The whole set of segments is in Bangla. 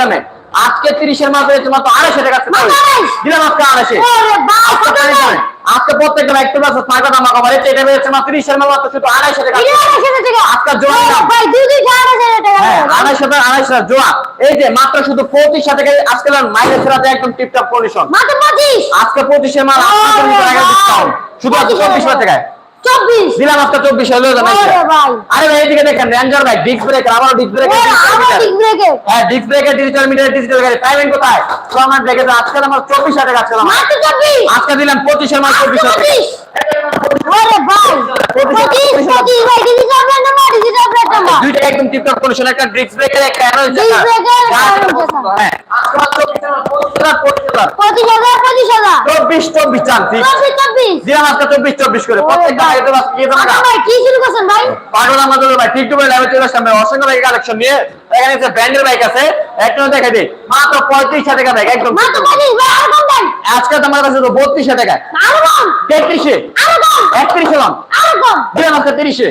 দামে আজকে তিরিশের মাল পেয়েছে মাত্র আড়াইশো টাকা আছে। মাত্র 28 দিলাম আজকে আড়াইশো। আজকে প্রত্যেকটা তো আছে পাঁচটা দাম কভার এটা পেয়েছে মাত্র তিরিশের মাল মাত্র শুধু আড়াইশো টাকা। আজকে জোড়া দুইটা আড়াইশো টাকা হ্যাঁ আড়াইশো টাকা জোড়া এই যে মাত্র শুধু পঁচিশ টাকা আজকে মাইলেজ রাতে একদম টিপটপ কন্ডিশন। আজকে পঁচিশের মাল শুধু আজকে চব্বিশ টাকায়। দিলাম আজকে চব্বিশ হলো। আরে ভাই এদিকে দেখেন ভাই ডিস্ক ব্রেকার ডিস্ক ব্রেকার ব্রেকের। হ্যাঁ disc breaker digital meter digital গাড়ি। টাইমিং কোথায়? ফরম্যাট ব্রেকে আজকে আমার চব্বিশ টাকা আজকে আমার। আজকে দিলাম পঁচিশের মাল চব্বিশ। দুইটা একদম টিপটপ কন্ডিশন একটা ডিস্ক ব্রেকার একটা। হ্যাঁ। অসংখ্য বাইক কালেকশন নিয়ে। এখানে একটা ব্র্যান্ডের বাইক আছে। একটা দেখা দিই। মাত্র পঁয়ত্রিশ টাকা বাইক একদম। আজকে তোমার কাছে তো বত্রিশ টাকা। তেত্রিশে। একত্রিশ। দিলাম আজকে তিরিশে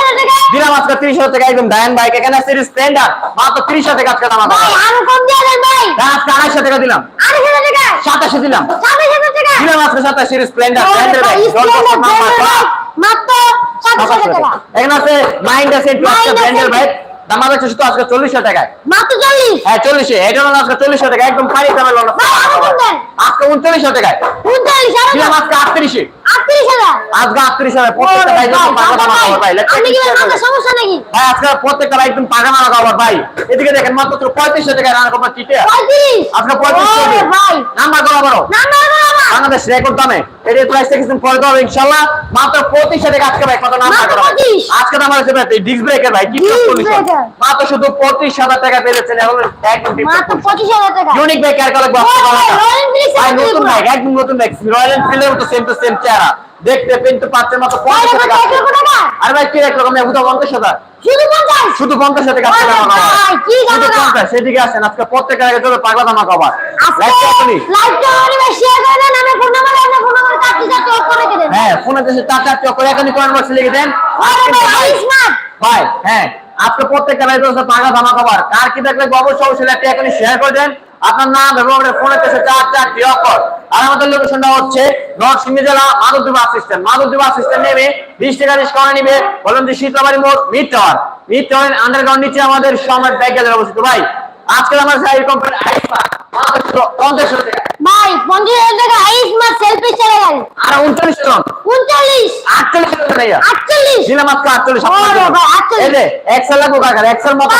হাজার টাকা। দিলাম আজকে তিরিশ হাজার টাকা একদম। ডায়ন বাইক এখানে আছে স্প্লেন্ডার মাত্র তিরিশ হাজার টাকা আজকে দাম আজকে আড়াইশো টাকা দিলাম। সাতাশে দিলাম। দিলাম আজকে সাতাশের স্প্লেন্ডার ওরে ব্র্যান্ডের ভাই, বাইক স্প্লেন্ডার মাত্র ছাব্বিশ এখানে আছে মাইন্ড আছে একটু আজকে Mind আছে। ব্র্যান্ডের বাইক দাম আছে শুধু আজকে চল্লিশ টাকায় মাত্র চল্লিশ। হ্যাঁ চল্লিশে এটা হলো আজকে চল্লিশ টাকা একদম। আজকে টাকায় উনচল্লিশ, দিলাম। আজকে আটত্রিশে। আজকে আটত্রিশ হাজার প্রত্যেকটা ভাই, একদম পাকা খাবার ভাই। এদিকে দেখেন মাত্র পঁয়ত্রিশ টাকায় রান্না করবার চিটে আজকে পঁয়ত্রিশ নাম্বার করা বড় নাম্বার বলো আমার। বাংলাদেশ রেকর্ড দামে। এর প্রাইস থেকে পরে দেবো ইনশাল্লাহ। মাত্র পঁচিশ টাকা আজকে ভাই কত নাম্বার করা আজকে দাম আছে ভাই ডিস্ক ব্রেকের ভাই কি Disc কন্ডিশন breaker। মাত্র শুধু পঁচিশ হাজার টাকা পেয়েছেন এখন একদম মাত্র পঁচিশ হাজার টাকা। ইউনিক বাইক আর কালে ওরে ভাই, Royal Enfield ভাই সেটা নতুন পুরো। একদম নতুন বাইক রয়্যাল এনফিল্ডের মতো সেম টু সেম চেহারা। দেখতে কিন্তু পাচ্ছেন মাত্র পঞ্চাশ টাকা টাকা? আর ভাই কি এক রকম একদম পঞ্চাশ হাজার? শুধু পঞ্চাশ। শুধু পঞ্চাশ টাকা শুধু সেদিকে আসেন। আজকে প্রত্যেকের আগে চলে পাগলা দেন। হ্যাঁ ফোনে দেশে চারটি এখনই কয়েন বক্সে লিখে দেন। ভাই, হ্যাঁ আজকে লাইভ হচ্ছে পাগলা ধামা কভার কার কি দেখলে অবশ্যই অবশ্যই একটা এখনই শেয়ার করে দেন। আপনার নাম এবং ফোনের কাছে চার চারটি আর আমাদের লোকেশনটা হচ্ছে নরসিংহ সিংহ জেলা Madhabdi bus stand Madhabdi bus stand নেমে বিশ টাকা ডিসকাউন্ট নিবে। বললাম যে শীতলাবাড়ি মোড় mid tower mid tower underground নিচে আমাদের সমাজ ব্যাগ অবস্থিত। ভাই আজকে আমার সাইড কোম্পানি পঞ্চাশ ভাই, পঞ্চাশ হাজার টাকা স্মার্ট সেলফি ছেড়ে গেল। আর উনচল্লিশ টন উনচল্লিশ, আটচল্লিশ টাকা নেই আটচল্লিশ। দিলাম আজকে আটচল্লিশ ওরে ভাই, 48 এই যে এক্সেল কাকার এক্সেল মতো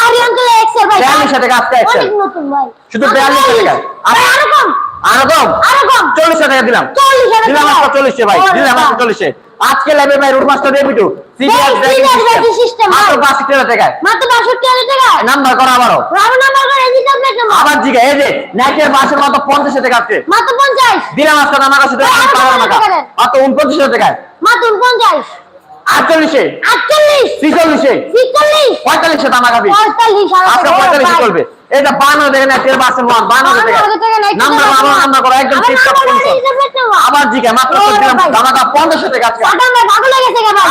এক্সেল ভাই। 42 টাকা আজকে এক্সেল। অনেক নতুন ভাই। শুধু আচ্ছা 42 ভাই, টাকা। আর- আরও কম, আরও কম আরও কম। চল্লিশ টাকা দিলাম 40 টাকা দিলাম দিলাম। আজকে চল্লিশে ভাই ওরে দিলাম আজকে বাবা। চল্লিশে আজকে লাগবে ভাই রুট মাস্টার রেপিটু মাত্র মাত্র নাম্বার করা আবারও। আবার জিগা এই যে নাইটের বাসের মতো পঞ্চাশ টাকা আছে মাত্র পঞ্চাশ। দিলাম আজকে আমার কাছে ভাই, আরও টাকা। মাত্র উনপঞ্চাশ পঞ্চাশ আটচল্লিশে। আটচল্লিশ। ছিচল্লিশে। ছিচল্লিশ। পঁয়তাল্লিশে দাম আগাবি পঁয়তাল্লিশ পঁয়তাল্লিশে চলবে। এটা বান্ন দেখেন এর বাসের মান বান্ন টাকা নাম্বার আমার নাম্বার করো একদম কন্ডিশন আবার জিগা মাত্র দিলাম ভাই। দামাকা পঞ্চাশ টাকা আজকে।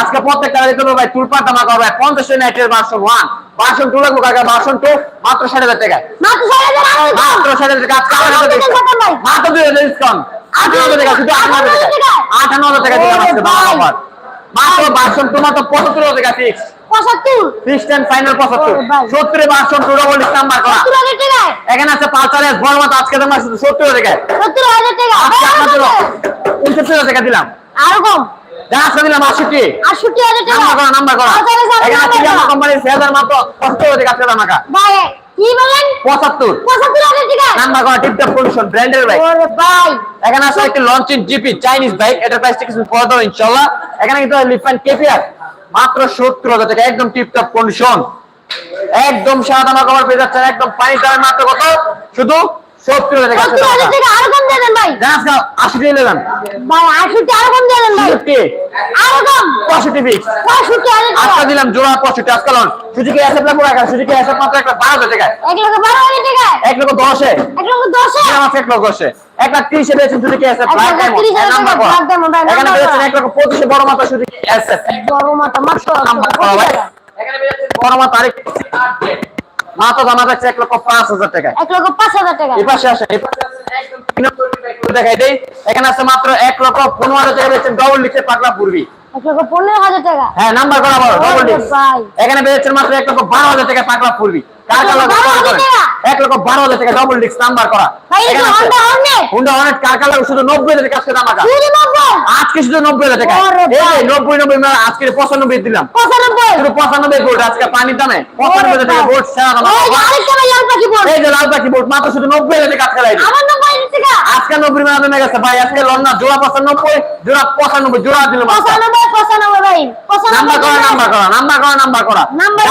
আজকে প্রত্যেকটা করব ভাই তুলপার দামা করবে পঞ্চাশ নাইটের বাসন ওয়ান বাসন টু লাগবো কাকা বাসন টু মাত্র ষাট হাজার টাকায়। মাত্র ষাট হাজার টাকা আজকে হাজার টাকা মাত্র দুই হাজার ডিসকাউন্ট আঠান্ন হাজার টাকা শুধু আঠান্ন হাজার টাকা আঠান্ন হাজার টাকা দিলাম আজকে কভার মাত্র বাসন টু মাত্র পঁচাত্তর হাজার টাকা ফিক্স ফিক্স এন্ড ফাইনাল পঁচাত্তর সত্তরে বাসন টু ডবল নাম্বার করা। এখানে আছে পাঁচ হাজার বড় মাত্র আজকে দাম শুধু সত্তর হাজার টাকা? আজকে আপনাদের উনসত্তর টাকা দিলাম। আরও কম? আজকে দিলাম আটষট্টি আটষট্টি হাজার টাকা। নাম্বার করা নাম্বার করা। এখানে। মাত্র পঁচাত্তর দাম ভাই কি বলেন? পঁচাত্তর। পঁচাত্তর হাজার টাকা। নাম্বার করা টিপটপ কন্ডিশন ব্র্যান্ডের বাইক ওরে ভাই। এখানে আছে একটা লঞ্চিং জিপি চাইনিজ বাইক এটার প্রাইসটা কিছু পড়া দাও ইনশাআল্লাহ। এখানে কিন্তু লিফান কেপিআর মাত্র সত্তর হাজার টাকা একদম টিপটপ কন্ডিশন একদম সাদা আমার কভার পেয়ে যাচ্ছেন একদম পানি দামের মাত্র কত? শুধু সত্তর হাজার টাকা সত্তর হাজার টাকা আরও কম দিয়ে দেন ভাই। জানাস আশি দিয়ে নেবেন ভাই আটষট্টি আরও কম দিয়ে দেন ভাই। আরও কম। পঁয়ষট্টি ফিক্স পঁয়ষট্টি আজকে দিলাম জোড়া পঁয়ষট্টি আজকে লন। সুযোগে এসে পুরো একা সুযোগে এসে মাত্র একটা বারো হাজার টাকায়। এক লক্ষ বারো হাজার টাকা এক লক্ষ দশে। এক লক্ষ দশে। আছে এক লক্ষ দশে। এক লাখ তিরিশে পেয়েছেন সুযোগে এসে ব্ল্যাক ডায়মন্ড এখানে পেয়েছেন এক লক্ষ পঁচিশে বড় এসে মাথা মাত্র নাম্বার করা ভাই। এখানে পেয়েছেন বড় মাত্র আরেক মাত্র দামা যাচ্ছে এক লক্ষ পাঁচ হাজার টাকা। এক লক্ষ পাঁচ হাজার টাকা। এপাশে আসে দেখাই দেই এখানে আছে মাত্র এক লক্ষ পনেরো হাজার টাকা পেয়েছেন ডবল লিখে পাগলা পূর্বী। হ্যাঁ নাম্বার করা বলো ডবল ওরে এখানে পেয়েছেন মাত্র এক লক্ষ বারো হাজার টাকা পাগলা পূর্বী। কার টাকা? এক লক্ষ বারো হাজার টাকা ডবল ডিস্ক নাম্বার করা। হন্ডা অনেক কার লাগে শুধু নব্বই হাজার টাকা আজকে দাম আজকে শুধু নব্বই হাজার টাকা। নব্বই নব্বই আজকে পঁচানব্বই দিলাম। শুধু পঁচানব্বই ভোল্ট আজকে পানির দামে। পঁচানব্বই হাজার টাকা বল এই যে লাল পাখি ভোল্ট মাত্র শুধু নব্বই হাজার টাকা আজকে টাকা। আজকে নব্বই মানে নেমে গেছে ভাই আজকে লন্না জোড়া পঁচানব্বই জোড়া পঁচানব্বই জোড়া দিলাম পঁচানব্বই পঁচানব্বই ভাই। নাম্বার করা নাম্বার করা নাম্বার করা নাম্বার করা। নাম্বার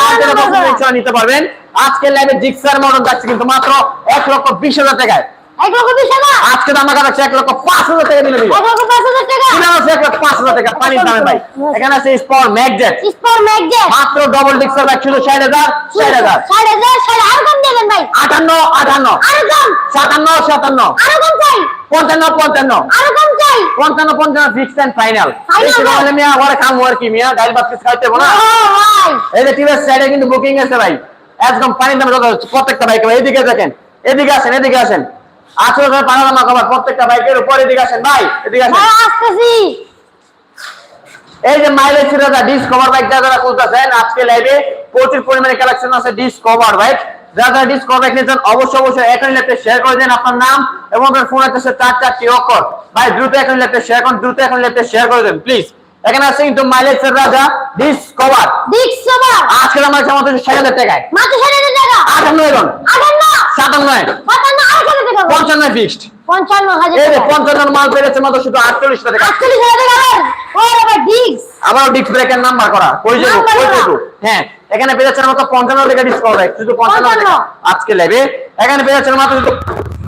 নিতে পারবেন আজকে লাইভে জিক্সার মডেল যাচ্ছে কিন্তু মাত্র এক লক্ষ বিশ হাজার টাকায়। এক লক্ষ বিশ হাজার? আজকে দাম এক লক্ষ পাঁচ হাজার টাকা দিলে এক লক্ষ পাঁচ হাজার টাকা? কিনা এক লক্ষ পাঁচ হাজার টাকা। পানির দামে ভাই। এখানে আছে স্পর ম্যাগজেট স্পোর ম্যাগজেট মাত্র ডবল ডিক্সার বাইক শুধু ষাট হাজার ষাট হাজার। ষাট হাজার ষাট আরও কম দেবেন ভাই। আটান্ন আটান্ন। আরও কম। সাতান্ন সাতান্ন। আরও কম চাই। পঞ্চান্ন পঞ্চান্ন। আরও কম চাই। পঞ্চান্ন পঞ্চান্ন ফিক্স অ্যান্ড ফাইনাল Final, মিয়া ঘরে খাম আর কি মিয়া? ডাইল ভাত খাইতে না? এই যে টিভিএস সাইডে কিন্তু বুকিং আছে ভাই। একদম পানির দামে যত প্রত্যেকটা বাইক এদিকে দেখেন এদিকে আসেন এদিকে আসেন। আঠারো হাজার পানাদামা কভার প্রত্যেকটা বাইকের উপর এদিকে আসেন ভাই এদিকে আসেন। এই যে মাইলেজ ছিল ডিসকভার বাইক যারা যারা খুঁজতেছেন আজকে লাইভে প্রচুর পরিমাণে কালেকশন আছে ডিসকভার বাইক যারা যারা ডিসকভার বাইক নিয়েছেন অবশ্যই অবশ্যই এখনই লেপটে শেয়ার করে দেন আপনার নাম এবং আপনার ফোন আছে চার চারটি অক্ষর। ভাই দ্রুত এখন লেপটে শেয়ার করুন দ্রুত এখন লেপটে শেয়ার করে দেন প্লিজ এখানে আছে কিন্তু মাইলেজ রাজা ডিসকভার সবার আজকে আমার জামাতে ষাট হাজার টাকায় মাত্র ষাট হাজার টাকা? আটান্ন এখন আটান্ন? সাতান্ন সাতান্ন কত টাকা? পঞ্চান্ন ফিক্সড পঞ্চান্ন হাজার এই যে টাকা। পঞ্চান্ন মাল পেরেছে মাত্র শুধু আটচল্লিশ টাকা। আটচল্লিশ হাজার টাকা আবার? ওরে ভাই ডিক্স আবার ডিস্ক ব্রেকের নাম্বার করা। কই যাব কই। যাব হ্যাঁ এখানে পেয়েছেন মাত্র পঞ্চান্ন টাকা ডিসকাউন্ট শুধু পঞ্চান্ন টাকা। আজকে লেবে। এখানে পেয়েছেন মাত্র শুধু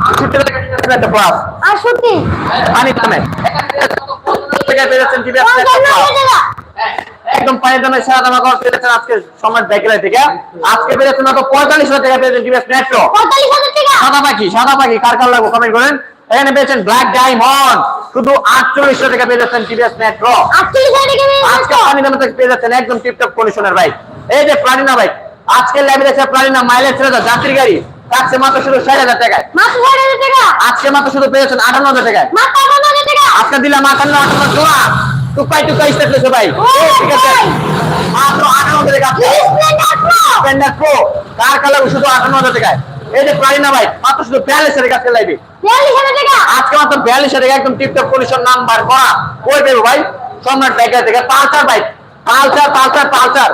আটষট্টি টাকা discount প্লাস আটষট্টি। পানি দামে এখানে টিভি একদম পানি দামে সারা দামা করা আজকে সময় ব্যাকেলাই থেকে আজকে মাত্র পঁয়তাল্লিশ হাজার টাকা পেয়েছেন টিভি মেট্রো পঁয়তাল্লিশ হাজার টাকা? সাদা পাখি সাদা পাখি কার কার লাগবে কমেন্ট করেন। এখানে পেয়েছেন ব্ল্যাক ডায়মন্ড শুধু আটচল্লিশ টাকা পেয়ে যাচ্ছেন টিভিএস মেট্রো আটচল্লিশ হাজার টাকা নিয়ে আজকে যাচ্ছ। পেয়ে যাচ্ছেন একদম টিপটপ কন্ডিশনের বাইক এই যে প্লাটিনা বাইক আজকে ল্যাবে দেখছে প্লাটিনা মাইলেজ ছেড়ে যাত্রী গাড়ি। থাকছে মাত্র শুধু ষাট হাজার টাকায়। আজকে মাত্র শুধু পেয়েছেন আটান্ন হাজার টাকায়। টাকা আজকে দিলাম আটান্ন আটান্ন জোড়া টুকাই টুকাই ভাই ও এই ঠিক আছে? ভাই। মাত্র আটান্ন হাজার টাকা। প্রো প্রো কার কালার শুধু আটান্ন হাজার টাকায়। এই যে প্লাটিনা বাইক মাত্র শুধু বিয়াল্লিশ হাজার কাছে লাইবে টাকা? আজকে মাত্র বিয়াল্লিশ হাজার টাকা একদম টিপটপ কন্ডিশন নাম্বার করা। কই দেবো ভাই? সম্রাট বাইকের থেকে Pulsar bike Pulsar Pulsar Pulsar.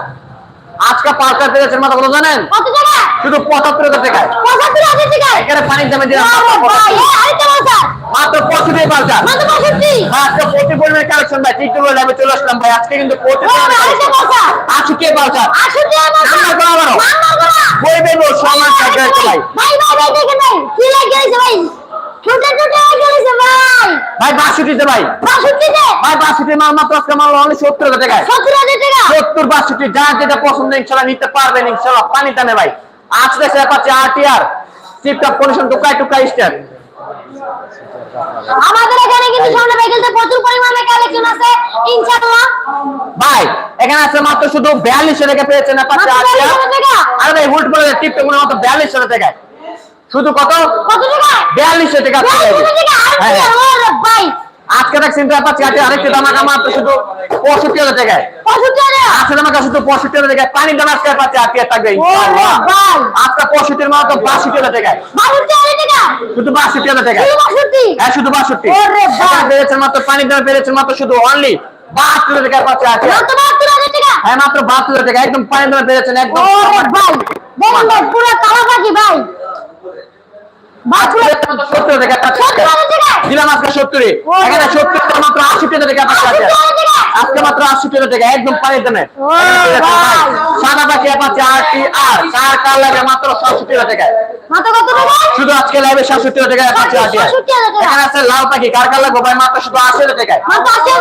আজকে পালসার পেয়েছেন মাত্র কত জানেন? কত টাকা শুধু পঁচাত্তর হাজার টাকায়। পঁচাত্তর হাজার টাকা এখানে পানির দামে দিলাম। মাত্র পঁয়ষট্টি মাত্র প্রতি কালেকশন চলে আসলাম আজকে কিন্তু কে হাজার কি লাগে ছোট ছোট ভাই। ভাই বাষট্টিতে ভাই। বাষট্টিতে? ভাই বাষট্টির মাল মাত্র আজকে মাল অনলি সত্তর হাজার টাকায়। সত্তর হাজার টাকা? সত্তর বাষট্টি যার যেটা পছন্দ ইনশাল্লাহ নিতে পারবেন ইনশাল্লাহ পানি টানে ভাই। আজকে সে পাচ্ছে আরটিআর সিপটপ কন্ডিশন টুকাই টুকাই স্টার আমাদের এখানে কিন্তু সামনে সাইকেলতে প্রচুর পরিমাণে কালেকশন আছে ইনশাআল্লাহ। ভাই এখানে আছে মাত্র শুধু বিয়াল্লিশশো টাকা পেয়েছেন পাচ্ছে 42 টাকা? আরে ভাই হুট করে টিপটপগুলো মাত্র বিয়াল্লিশশো টাকায়। শুধু কত? কত টাকা বিয়াল্লিশশো টাকা টাকা হ্যাঁ, হ্যাঁ। ভাই আজকে দেখ চিন্তা পাচ্ছি আজকে আরেকটি দামাকা মাত্র শুধু পঁয়ষট্টি হাজার টাকায়। পঁয়ষট্টি হাজার? আজকে দামাকা শুধু পঁয়ষট্টি হাজার টাকায়। পানির দাম আজকে পাচ্ছে আরটিআর থাকবে? ওরে ইনশাআল্লাহ। ভাই আজকে পঁয়ষট্টির মাত্র বাষট্টি হাজার টাকায়। বাষট্টি হাজার টাকা? শুধু বাষট্টি হাজার টাকায়। শুধু বাষট্টি? হ্যাঁ শুধু বাষট্টি। ওরে বাপ। এখানে বেড়েছে মাত্র পানির দাম বেড়েছে মাত্র শুধু অনলি বাহাত্তর টাকা পাচ্ছে আছে মাত্র বাহাত্তর হাজার টাকা? হ্যাঁ একদম পানির দাম বেড়েছেন একদম পুরো কালো পাখি ভাই। সত্তর টাকা দিলাম আজকে সত্তরে এখানে। সত্তর টাকা মাত্র আশি টাকা টাকা আছে 80 টাকা। আজকে মাত্র আশি টাকা একদম পানির দামে সাদা পাখি পাচ্ছে আর টি আর চার কার লাগে মাত্র সাতষট্টি টাকা। শুধু আজকে লাইভে সাতষট্টি টাকা পাচ্ছে আর 67 এখানে আছে লাল পাখি কার কার লাগবে ভাই? মাত্র শুধু আশি টাকায়।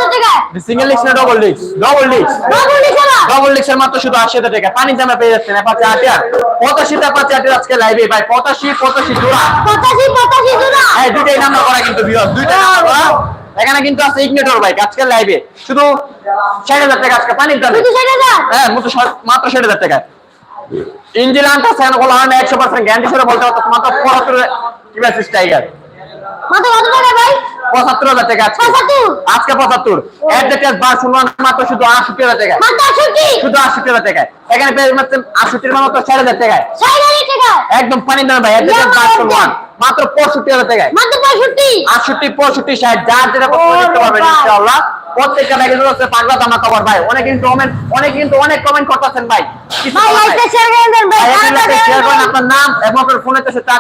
টাকা সিঙ্গেল লিক্স না ডবল লিক্স ডবল লিক্স ডবল ডিসেলা ডবল লিক্সের মাত্র শুধু আশি টাকা পানি জামা পেয়ে যাচ্ছেন পাঁচে আটিয়ার পঁচাশিটা পাঁচে আটিয়ার আজকে লাইভে ভাই পঁচাশি পঁচাশি জোড়া। পঁচাশি পঁচাশি জোড়া। হ্যাঁ দুইটাই নাম্বার করা কিন্তু বিয়স দুইটাই নাম্বার করা। এখানে কিন্তু আছে ইগনেটর বাইক আজকে লাইভে শুধু ষাট হাজার টাকা আজকে পানির দাম। শুধু ষাট হাজার? হ্যাঁ মাত্র ষাট- হাজার টাকা ইঞ্জিন আনটা সেখানে বলা হয় না একশো পার্সেন্ট গ্যারান্টি সরে বলতে পারতো মাত্র পঁচাত্তর কিবাসিস টাইগার মাত্র কত টাকা ভাই পঁচাত্তর হাজার টাকা আজকে। পঁচাত্তর? অ্যাডভার্টাইজ বার শুনলাম মাত্র শুধু আটষট্টি হাজার টাকা শুধু আটষট্টি হাজার টাকায়। এখানে পেয়ে যাচ্ছেন আটষট্টির মাত্র ষাট হাজার টাকায়। ষাট হাজার টাকা? একদম পানি দাম ভাই অ্যাডভার্টাইজ বার শুনলাম মাত্র পঁয়ষট্টি হাজার টাকায়। আটষট্টি পঁয়ষট্টি? ষাট যার যেটা করতে পারবেন ইনশাআল্লাহ। প্রত্যেকটা ব্যাগে হচ্ছে পাগলা দামা কভার ভাই। অনেক কিন্তু কমেন্ট অনেক কিন্তু অনেক কমেন্ট করতেছেন ভাই। আপনার নাম এবং আপনার ফোনে তো চার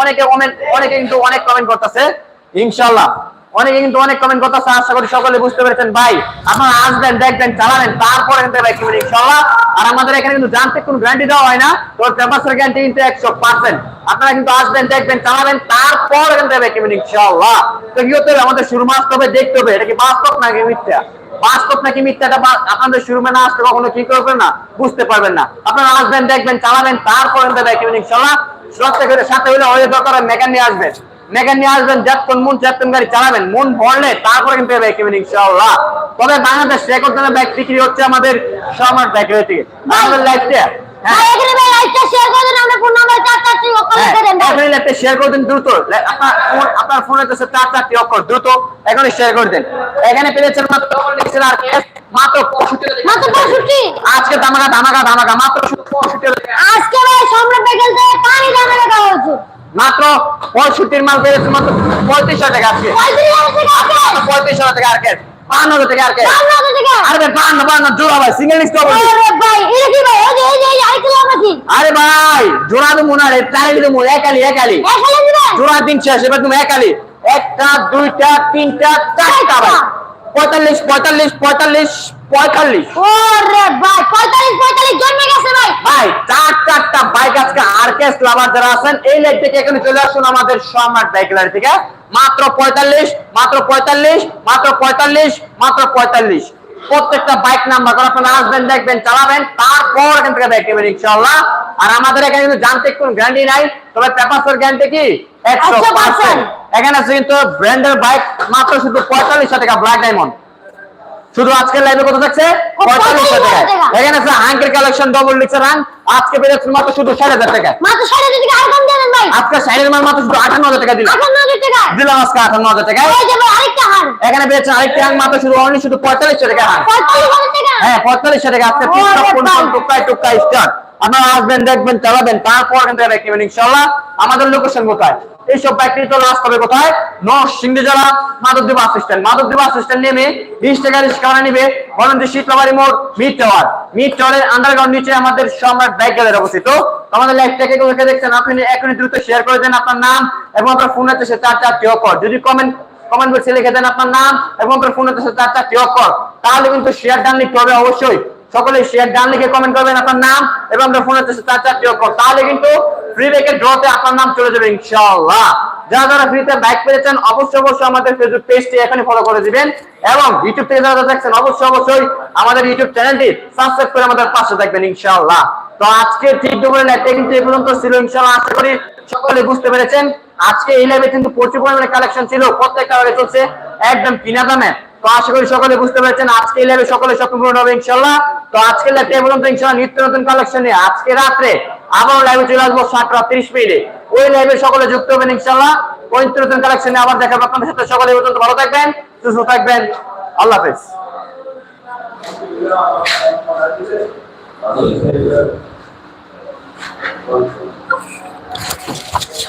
অনেকে কমেন্ট অনেকে কিন্তু অনেক কমেন্ট করতেছে। ইনশাআল্লাহ। অনেকে কিন্তু অনেক কমেন্ট করতেছে, আশা করি সকলে বুঝতে পেরেছেন। ভাই, আপনারা আসবেন, দেখবেন, চালাবেন, তারপরে কিন্তু ভাই কিনবেন ইনশাআল্লাহ। আর আমাদের এখানে কিন্তু জানতে কোনো গ্যারান্টি দেওয়া হয় না। তো পেপারসের গ্যারান্টি কিন্তু একশো পার্সেন্ট আপনারা কিন্তু আসবেন, দেখবেন, চালাবেন, তারপর কিন্তু ভাই কিনবেন ইনশাআল্লাহ। তো কি হতে হবে? আমাদের শুরু মাসতে হবে দেখতে হবে, এটা কি বাস্তব নাকি মিথ্যা? বাস্তব নাকি মিথ্যাটা আপনাদের শুরুমে না আসলে কখনো কি করবেন না, বুঝতে পারবেন না। আপনারা আসবেন, দেখবেন, চালাবেন, তারপর দেখবেন ইনশাল্লাহ সুরক্ষা করে সাথে হলে ওই দরকার মেকান আসবেন। মেকান নিয়ে আসবেন যতক্ষণ মন যতক্ষণ গাড়ি চালাবেন মন ভরলে তারপরে কিন্তু কিনবেন ইনশাল্লাহ তবে বাংলাদেশ রেকর্ড দামে বাইক বিক্রি হচ্ছে আমাদের সমার বাইক থেকে। আমাদের লাইফটা শেয়ার করে দেন হ্যাঁ, লিখে দেন ভাই। এখনই ল্যাপটপ শেয়ার করে দিন দ্রুত। আপনার ফোনে তো চার চারটি অক্ষর দ্রুত এখনই শেয়ার করে দেন। এখানে পেয়েছেন মাত্র ডবল ডিক্সেল আর কেস মাত্র 65 টাকা। মাত্র পঁয়ষট্টি? আজকে ধামাকা ধামাকা ধামাকা মাত্র শুধু 65 টাকা। আজকে ভাই সম্রাট বেগেল পানি দামে হয়েছে। মাত্র 65 মাল পেয়েছে মাত্র 35 টাকা আজকে। পঁয়ত্রিশ হাজার টাকা আছে মাত্র 35 টাকা আর কেস 52 টাকা আর কেস বান্ন হাজার টাকা আরে ভাই 52 52 জোড়া ভাই সিঙ্গেল লিস্ট হবে আরে ভাই এটা কি আছে আরে ভাই জোড়া তো মনে হয় তাই দিলে মনে একালি একালি। জোড়া দিন শেষ এবার তুমি একালি। একটা দুইটা তিনটা চারটা। ভাই। পঁয়তাল্লিশ পঁয়তাল্লিশ পঁয়তাল্লিশ পঁয়তাল্লিশ। ওরে ভাই পঁয়তাল্লিশ পঁয়তাল্লিশ জন্মে গেছে ভাই। ভাই চার চারটা বাইক আজকে আরকেস লাভার যারা আছেন এই লাইট থেকে এখানে চলে আসুন আমাদের সম্রাট বাইক লাইট থেকে। মাত্র পঁয়তাল্লিশ মাত্র পঁয়তাল্লিশ মাত্র পঁয়তাল্লিশ মাত্র পঁয়তাল্লিশ। প্রত্যেকটা বাইক নাম্বার করে আপনারা আসবেন দেখবেন চালাবেন তারপর এখান থেকে বাইক নেবেন ইনশাল্লাহ আর আমাদের এখানে কিন্তু যান্ত্রিক কোনো গ্যারান্টি নাই তবে পেপারসের গ্যারান্টি কি? একশো পার্সেন্ট। এখানে আছে কিন্তু ব্র্যান্ডের বাইক মাত্র শুধু পঁয়তাল্লিশ টাকা ব্ল্যাক ডায়মন্ড শুধু আজকের লাইভে কত থাকছে? ও, পঁয়তাল্লিশ টাকা। এখানে আছে হাঙ্কের কালেকশন ডবল লিখছে রান আজকে পেয়েছে মাত্র শুধু ষাট হাজার টাকা। মাত্র ষাট হাজার টাকা। আর কম দেন ভাই? আজকে ষাটের মাল মাত্র শুধু আটান্ন হাজার টাকা দিলাম। দিলাম আজকে আটান্ন হাজার টাকা। এখানে পেয়েছেন আরেকটি হাং মাত্র শুধু অনলি শুধু পঁয়তাল্লিশ টাকা হাং পঁয়তাল্লিশ টাকা। হ্যাঁ পঁয়তাল্লিশ টাকা। আজকে ওরে টিকটক কোন আপনারা আসবেন দেখবেন, চালাবেন, তারপর কিন্তু বাইক নেবেন ইনশাল্লাহ আমাদের লোকেশন কোথায়? এইসব বাইকটি তো লাস্ট হবে কোথায়? নরসিংদী জেলা মাধবদেব বাস স্ট্যান্ড মাধবদেব বাস স্ট্যান্ড নেমে বিশ টাকা রিক্সা নিবে? বলেন যে শীতলাবাড়ি মোড় মিড টাওয়ার মিড টাওয়ারের আন্ডারগ্রাউন্ড নিচে আমাদের সম্রাট বাইক গ্যালারি অবস্থিত আমাদের লাইভটাকে দেখে দেখছেন, আপনি এখনই দ্রুত শেয়ার করে দেন আপনার নাম এবং আপনার ফোন হচ্ছে চার চারটি অকর যদি কমেন্ট কমেন্ট বক্সে লিখে দেন আপনার নাম এবং আপনার ফোন হচ্ছে চার চারটি অক্ষর, তাহলে কিন্তু শেয়ার ডান লিখতে হবে অবশ্যই। সকলে শেয়ার ডান লিখে কমেন্ট করবেন আপনার নাম এবং আপনার ফোন হচ্ছে চার চারটি অক্ষর তাহলে কিন্তু ফ্রি ব্যাকের ড্রতে আপনার নাম চলে যাবে ইনশাআল্লাহ। যারা যারা ফ্রিতে বাইক পেয়েছেন, অবশ্যই অবশ্যই আমাদের ফেসবুক পেজটি এখনই ফলো করে দিবেন এবং ইউটিউব থেকে যারা দেখছেন, অবশ্যই অবশ্যই আমাদের ইউটিউব চ্যানেলটি সাবস্ক্রাইব করে আমাদের পাশে থাকবেন ইনশাআল্লাহ। তো আজকে ঠিক দুপুরে লাইভটা কিন্তু এই পর্যন্ত ছিল ইনশাআল্লাহ, আশা করি সকলে বুঝতে পেরেছেন। আজকে এই লাইভে কিন্তু প্রচুর পরিমাণে কালেকশন ছিল, প্রত্যেকটা চলছে একদম কিনা দামে। তো আশা করি সকলে বুঝতে পেরেছেন আজকে লাইভে সকলে স্বপ্ন পূরণ হবে ইনশাল্লাহ তো আজকে লাইভে এই পর্যন্ত ইনশাল্লাহ নিত্য নতুন কালেকশন আজকে রাত্রে আবার লাইভে চলে আসব সাতটা তিরিশ মিনিটে। ওই লাইভে সকলে যুক্ত হবেন ইনশাল্লাহ ওই নিত্য নতুন কালেকশন নিয়ে আবার দেখাবো আপনাদের সাথে। সকলে পর্যন্ত ভালো থাকবেন, সুস্থ থাকবেন। আল্লাহ হাফেজ.